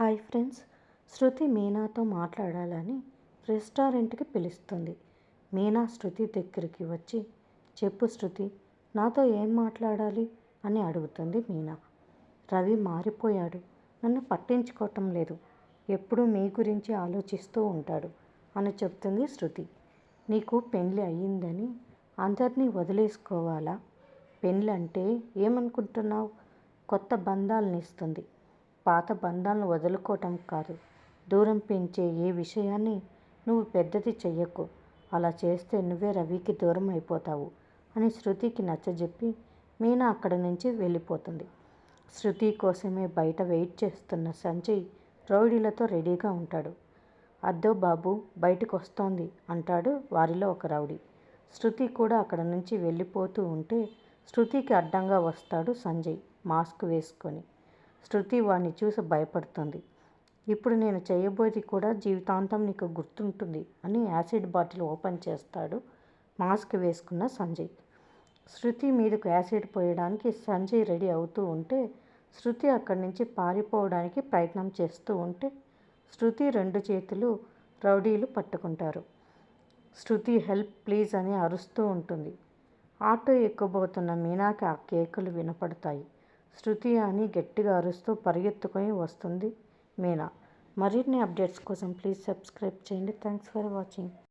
Hi friends శృతి మీనాతో మాట్లాడాలని రెస్టారెంట్కి పిలుస్తుంది. మీనా శృతి దగ్గరికి వచ్చి చెప్పు శృతి నాతో ఏం మాట్లాడాలి? అని అడుగుతుంది మీనా. రవి మారిపోయాడు. నన్ను పట్టించుకోవటం లేదు. ఎప్పుడూ మీ గురించి ఆలోచిస్తూ ఉంటాడు అని చెప్తుంది శృతి. నీకు పెళ్ళి అయ్యిందని అందరినీ వదిలేసుకోవాలా? పెళ్ళి అంటే ఏమనుకుంటున్నావు? కొత్త బంధాలను ఇస్తుంది. పాత బంధాలను వదులుకోవటం కాదు. దూరం పెంచే ఏ విషయాన్ని నువ్వు పెద్దది చెయ్యకు. అలా చేస్తే నువ్వే రవికి దూరం అయిపోతావు అని శృతికి నచ్చజెప్పి మీనా అక్కడి నుంచి వెళ్ళిపోతుంది. శృతి కోసమే బయట వెయిట్ చేస్తున్న సంజయ్ రౌడీలతో రెడీగా ఉంటాడు. అద్దో బాబు బయటకు వస్తోంది అంటాడు వారిలో ఒక రౌడీ. శృతి కూడా అక్కడ నుంచి వెళ్ళిపోతూ ఉంటే శృతికి అడ్డంగా వస్తాడు సంజయ్ మాస్క్ వేసుకొని. శృతి వాడిని చూసి భయపడుతుంది. ఇప్పుడు నేను చేయబోయేది కూడా జీవితాంతం నీకు గుర్తుంటుంది అని యాసిడ్ బాటిల్ ఓపెన్ చేస్తాడు మాస్క్ వేసుకున్న సంజయ్. శృతి మీదకు యాసిడ్ పోయడానికి సంజయ్ రెడీ అవుతూ ఉంటే శృతి అక్కడి నుంచి పారిపోవడానికి ప్రయత్నం చేస్తూ ఉంటే శృతి రెండు చేతులు రౌడీలు పట్టుకుంటారు. శృతి హెల్ప్ ప్లీజ్ అని అరుస్తూ ఉంటుంది. ఆటో ఎక్కబోతున్న మీనాకి ఆ కేకులు వినపడతాయి. శృతి అని గట్టిగా అరుస్తూ పరిగెత్తుకొని వస్తుంది మీనా. మరిన్ని అప్డేట్స్ కోసం ప్లీజ్ సబ్స్క్రైబ్ చేయండి. Thanks for watching.